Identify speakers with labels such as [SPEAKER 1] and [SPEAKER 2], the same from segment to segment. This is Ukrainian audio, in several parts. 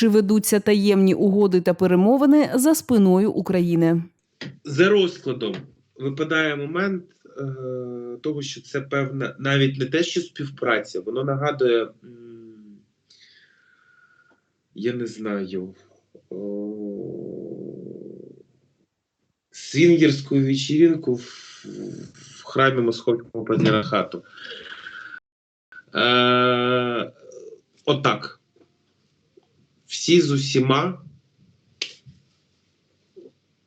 [SPEAKER 1] чи ведуться таємні угоди та перемовини за спиною України.
[SPEAKER 2] За розкладом випадає момент е, того, що це певна навіть не те, що співпраця, воно нагадує, я не знаю, свінгерську вечірку в, в храмі Московського патріархату. Е, отак. Всі з усіма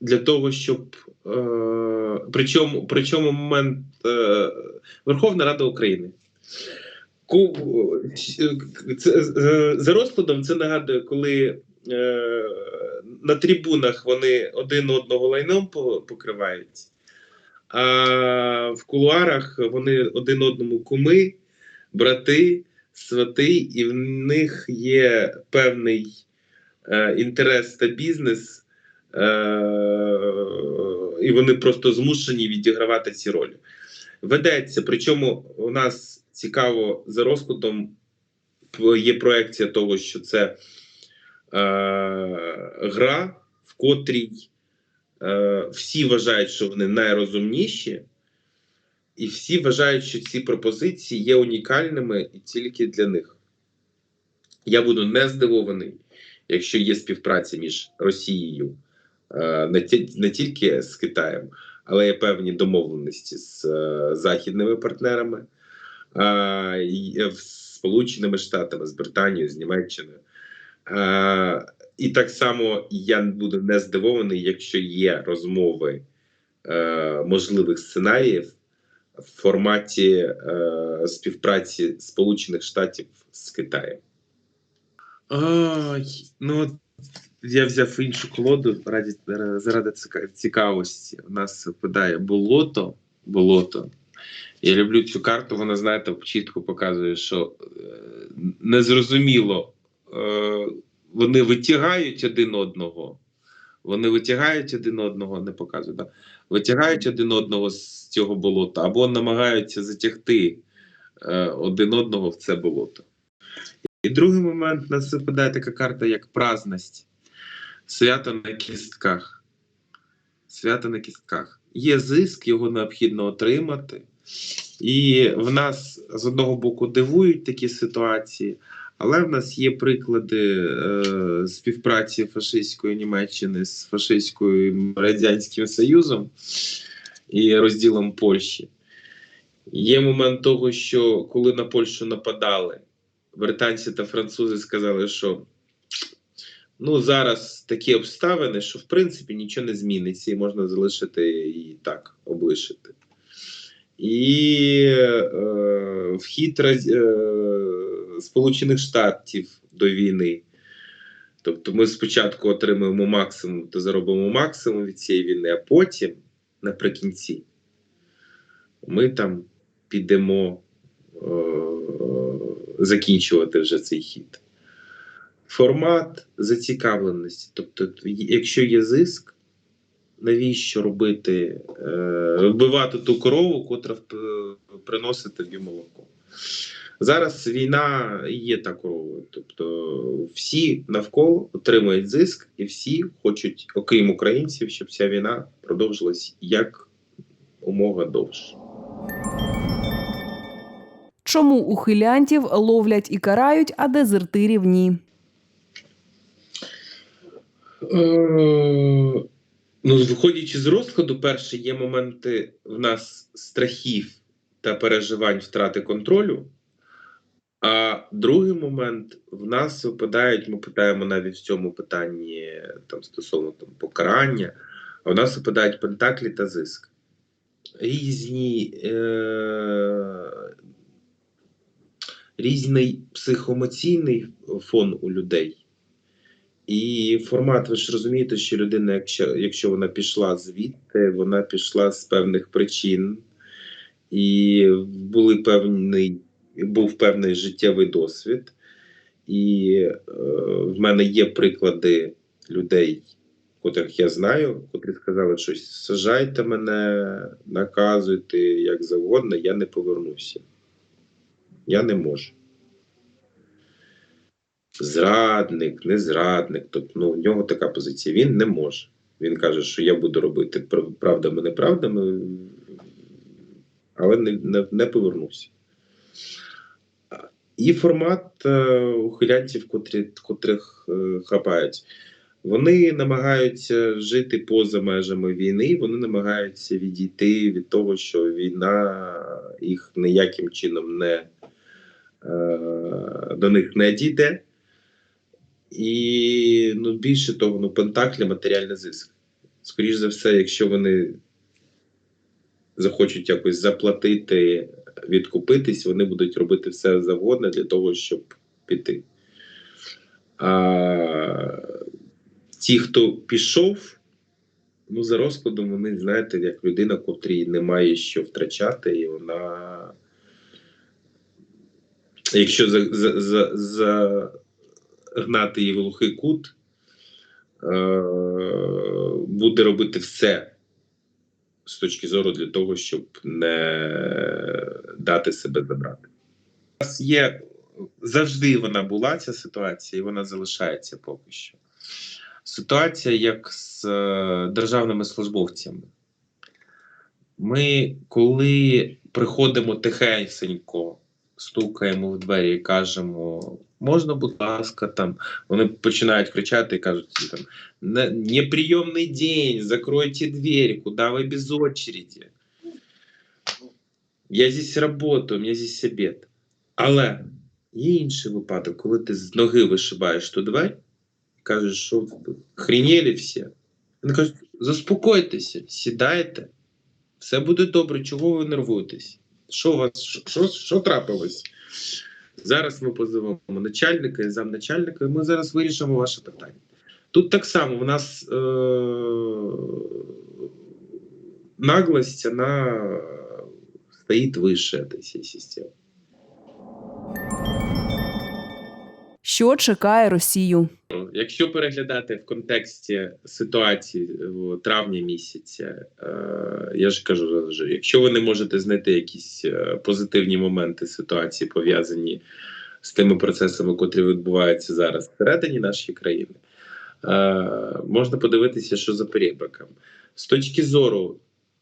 [SPEAKER 2] для того, щоб е, причому, причому момент е, Верховна Рада України. Ку, це, е, за розкладом це нагадує, коли е, на трибунах вони один одного лайном по- покривають, а в кулуарах вони один одному куми, брати, свати, і в них є певний е, інтерес та бізнес. Е, і вони просто змушені відігравати ці ролі. Ведеться, причому у нас цікаво за розкладом є проекція того, що це е, гра, в котрій е, всі вважають, що вони найрозумніші, і всі вважають, що ці пропозиції є унікальними і тільки для них. Я буду не здивований, якщо є співпраця між Росією е, не, тільки з Китаєм, але є певні домовленості з е, західними партнерами, е, е, з Сполученими Штатами, з Британією, з Німеччиною. І так само я буду не здивований, якщо є розмови можливих сценаріїв в форматі е, співпраці Сполучених Штатів з Китаєм. Ай, ну я взяв іншу колоду раді, заради цікавості. У нас випадає болото. болото. Я люблю цю карту, вона, знаєте, чітко показує, що е, незрозуміло, е, вони витягають один одного. Вони витягають один одного, не показують, да? витягають один одного з цього болота, або намагаються затягти е, один одного в це болото. І другий момент нас випадає така карта, як праздність. Свято на кістках. Свято на кістках. Є зиск, його необхідно отримати. І в нас з одного боку дивують такі ситуації, але в нас є приклади е, співпраці фашистської Німеччини з фашистською Радянським Союзом і розділом Польщі. Є момент того, що коли на Польщу нападали, британці та французи сказали, що ну зараз такі обставини, що в принципі нічого не зміниться, і можна залишити і так облишити. І е, вхід е, Сполучених Штатів до війни. Тобто ми спочатку отримуємо максимум та заробимо максимум від цієї війни, а потім, наприкінці, ми там підемо е, закінчувати вже цей хід. Формат зацікавленості. Тобто, якщо є зиск, навіщо робити, е, вбивати ту корову, котра вп- приносить тобі молоко? Зараз війна є та коровою. Тобто всі навколо отримують зиск, і всі хочуть, окрім українців, щоб ця війна продовжилась як умога довше.
[SPEAKER 1] Чому ухилянтів ловлять і карають, а дезертирів ні?
[SPEAKER 2] Е, Ну, виходячи з розкладу, перше є моменти в нас страхів та переживань втрати контролю. А другий момент в нас випадають, ми питаємо навіть в цьому питанні там, стосовно там, покарання, а в нас випадають пентаклі та зиск. Різні, е, різний психоемоційний фон у людей. І формат, ви ж розумієте, що людина, якщо, якщо вона пішла звідти, вона пішла з певних причин, і були певний, був певний життєвий досвід. І е, в мене є приклади людей, котрих я знаю, котрі сказали, що сажайте мене, наказуйте як завгодно, я не повернуся. Я не можу. зрадник, не зрадник. Тобто, ну, в нього така позиція. Він не може. Він каже, що я буду робити правдами, неправдами, але не, не, не повернуся. І формат е, ухилянців, котрі, котрих е, хапають. Вони намагаються жити поза межами війни, вони намагаються відійти від того, що війна їх ніяким чином не е, до них не дійде. І ну, більше того, ну, Пентаклі матеріальний зиск. Скоріше за все, якщо вони захочуть якось заплатити, відкупитись, вони будуть робити все завгодно для того, щоб піти. А ті, хто пішов, ну, за розкладом, вони, знаєте, як людина, котрій немає що втрачати, і вона. Якщо за, за, за, її глухий кут, е, буде робити все з точки зору для того, щоб не дати себе забрати. У нас є завжди вона була ця ситуація, і вона залишається поки що. Ситуація як з е, державними службовцями. Ми, коли приходимо тихесенько, стукаємо в двері і кажемо, можна, будь ласка, там вони починають кричати і кажуть, там, неприйомний день, закройте двері, куди ви без очереди? Я здесь работаю, у мене здесь обід. Але є інший випадок, коли ти з ноги вишибаєш ту двері, кажеш, що хрінєлі всі. Вони кажуть, заспокойтеся, сідайте, все буде добре, чого ви нервуєтесь? Що у вас, що, що, що трапилось? Зараз ми позовемо начальника і замначальника, і ми зараз вирішимо ваше питання. Тут так само у нас е- наглость, вона стоїть вище этой всей системи.
[SPEAKER 1] Що чекає Росію?
[SPEAKER 2] Якщо переглядати в контексті ситуації в травні місяця, е, я ж кажу, якщо ви не можете знайти якісь е, позитивні моменти ситуації, пов'язані з тими процесами, котрі відбуваються зараз всередині нашої країни, е, можна подивитися, що за перебриком. З точки зору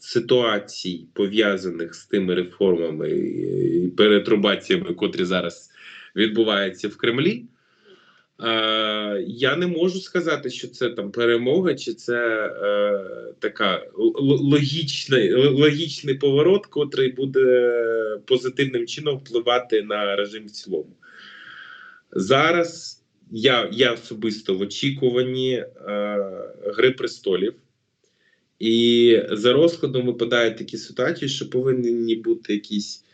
[SPEAKER 2] ситуацій, пов'язаних з тими реформами і перетрубаціями, котрі зараз відбуваються в Кремлі. Е, я не можу сказати, що це там перемога, чи це е, така логічний, логічний поворот, котрий буде позитивним чином впливати на режим в цілому. Зараз я, я особисто в очікуванні е, Гри престолів. І за розкладом випадають такі ситуації, що повинні бути якісь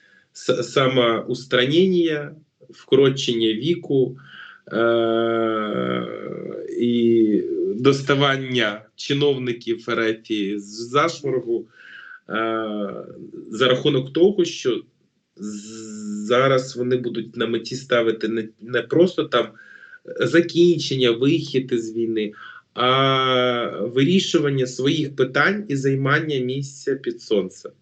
[SPEAKER 2] самоустранення, вкорочення віку е- і доставання чиновників РФ з зашморгу е- за рахунок того, що зараз вони будуть на меті ставити не, не просто там закінчення, вихід із війни, а вирішування своїх питань і займання місця під сонцем.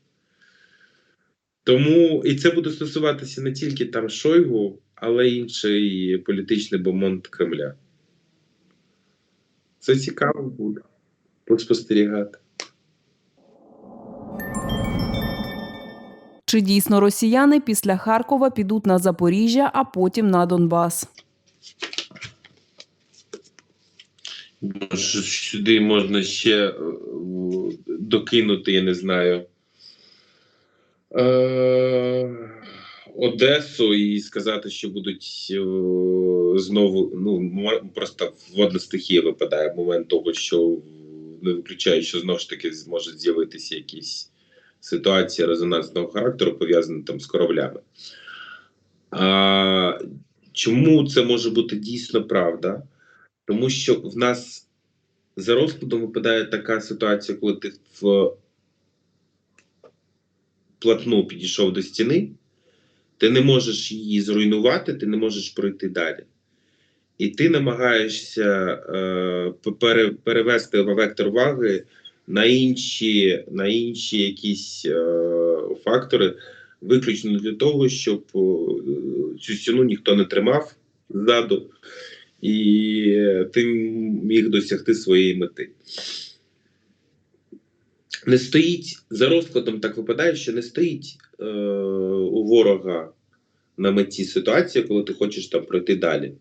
[SPEAKER 2] Тому і це буде стосуватися не тільки там Шойгу, але й інший політичний бомонд Кремля. Це цікаво буде поспостерігати.
[SPEAKER 1] Чи дійсно росіяни після Харкова підуть на Запоріжжя, а потім на Донбас?
[SPEAKER 2] Сюди можна ще е, докинути, я не знаю. Е, Одесу і сказати, що будуть е, знову. Ну, просто водна стихія випадає момент того, що не виключаю, що знову ж таки зможуть з'явитися якісь ситуації резонансного характеру, пов'язані там з кораблями. А, чому це може бути дійсно правда? Тому що в нас за розкладом випадає така ситуація, коли ти в платну підійшов до стіни, ти не можеш її зруйнувати, ти не можеш пройти далі. І ти намагаєшся е, пере, перевести вектор уваги на інші, на інші якісь е, фактори, виключно для того, щоб е, цю стіну ніхто не тримав ззаду, і е, ти міг досягти своєї мети. Не стоїть за розкладом, так випадає, що не стоїть е, у ворога на меті ситуація, коли ти хочеш там пройти далі.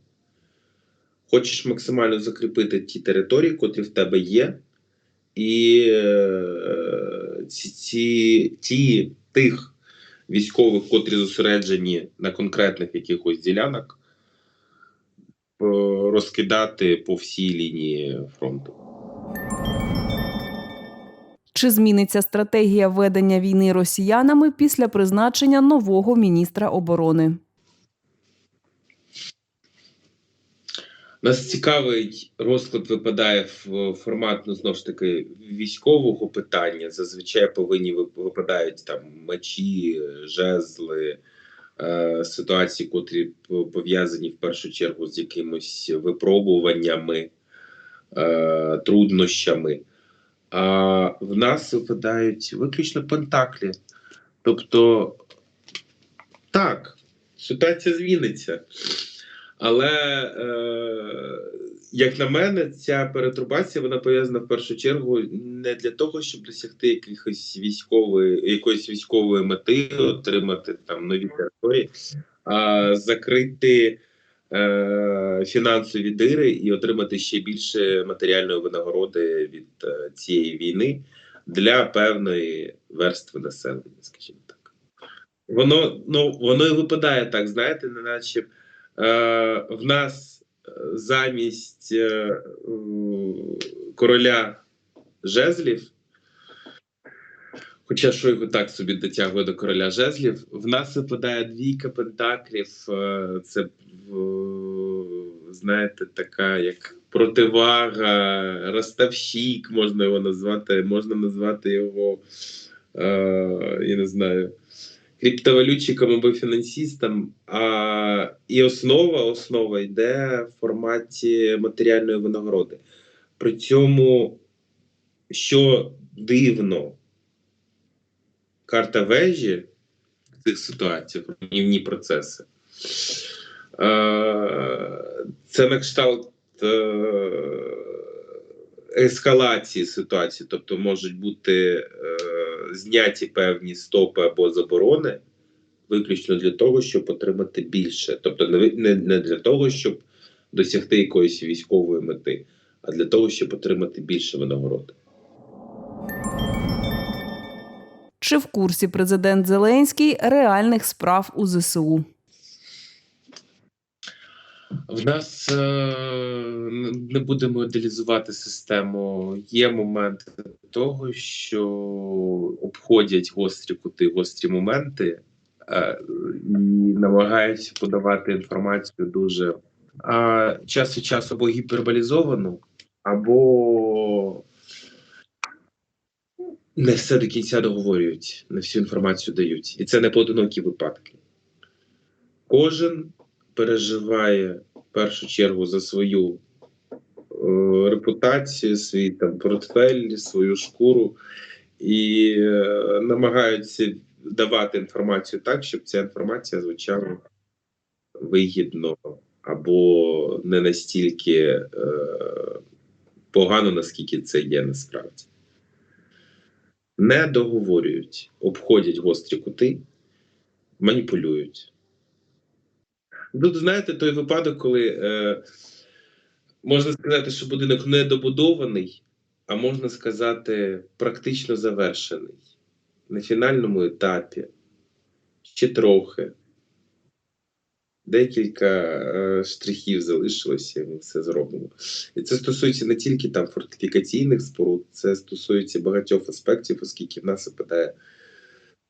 [SPEAKER 2] Хочеш максимально закріпити ті території, котрі в тебе є, і е, ці, ці, ті тих військових, котрі зосереджені на конкретних якихось ділянок, е, розкидати по всій лінії фронту.
[SPEAKER 1] Чи зміниться стратегія ведення війни росіянами після призначення нового міністра оборони?
[SPEAKER 2] Нас цікавий розклад випадає в формат, ну знову ж таки, військового питання. Зазвичай повинні випадають там мечі, жезли, е, ситуації, котрі пов'язані в першу чергу з якимось випробуваннями, е, труднощами. В нас випадають виключно пентаклі. Тобто, так, ситуація зміниться. Але, е, як на мене, ця перетрубація вона пов'язана в першу чергу не для того, щоб досягти якихось військової, якоїсь військової мети, отримати там нові території, а закрити фінансові дири і отримати ще більше матеріальної винагороди від е, цієї війни для певної верстви населення, скажімо так. Воно ну воно і випадає так, знаєте, неначе е, в нас е, замість е, короля жезлів. Хоча що його так собі дотягує до короля жезлів, в нас випадає двійка пентаклів. е, Це е, знаєте, така як противага, розставщик, можна його назвати, можна назвати його, е, я не знаю, криптовалютчиком або фінансистом. А, і основа, основа йде в форматі матеріальної винагороди. При цьому, що дивно, карта вежі в цих ситуаціях, руйнівні процеси. Е, Це на кшталт е, ескалації ситуації, тобто можуть бути е, зняті певні стопи або заборони, виключно для того, щоб отримати більше. Тобто не, не для того, щоб досягти якоїсь військової мети, а для того, щоб отримати більше винагороди.
[SPEAKER 1] Чи в курсі президент Зеленський реальних справ у ЗСУ?
[SPEAKER 2] В нас е, не будемо ідеалізувати систему. Є моменти того, що обходять гострі кути, гострі моменти е, і намагаються подавати інформацію дуже а, час від часу або гіперболізовану, або не все до кінця договорюють, не всю інформацію дають. І це не поодинокі випадки. Кожен переживає в першу чергу за свою е, репутацію, свій там портфель, свою шкуру і е, намагаються давати інформацію так, щоб ця інформація звучала вигідно або не настільки е, погано, наскільки це є насправді. Не договорюють, обходять гострі кути, маніпулюють. Тут, знаєте, той випадок, коли е, можна сказати, що будинок недобудований, а можна сказати, практично завершений на фінальному етапі, ще трохи. Декілька е, штрихів залишилося, і ми все зробимо. І це стосується не тільки там фортифікаційних споруд, це стосується багатьох аспектів, оскільки в нас випадає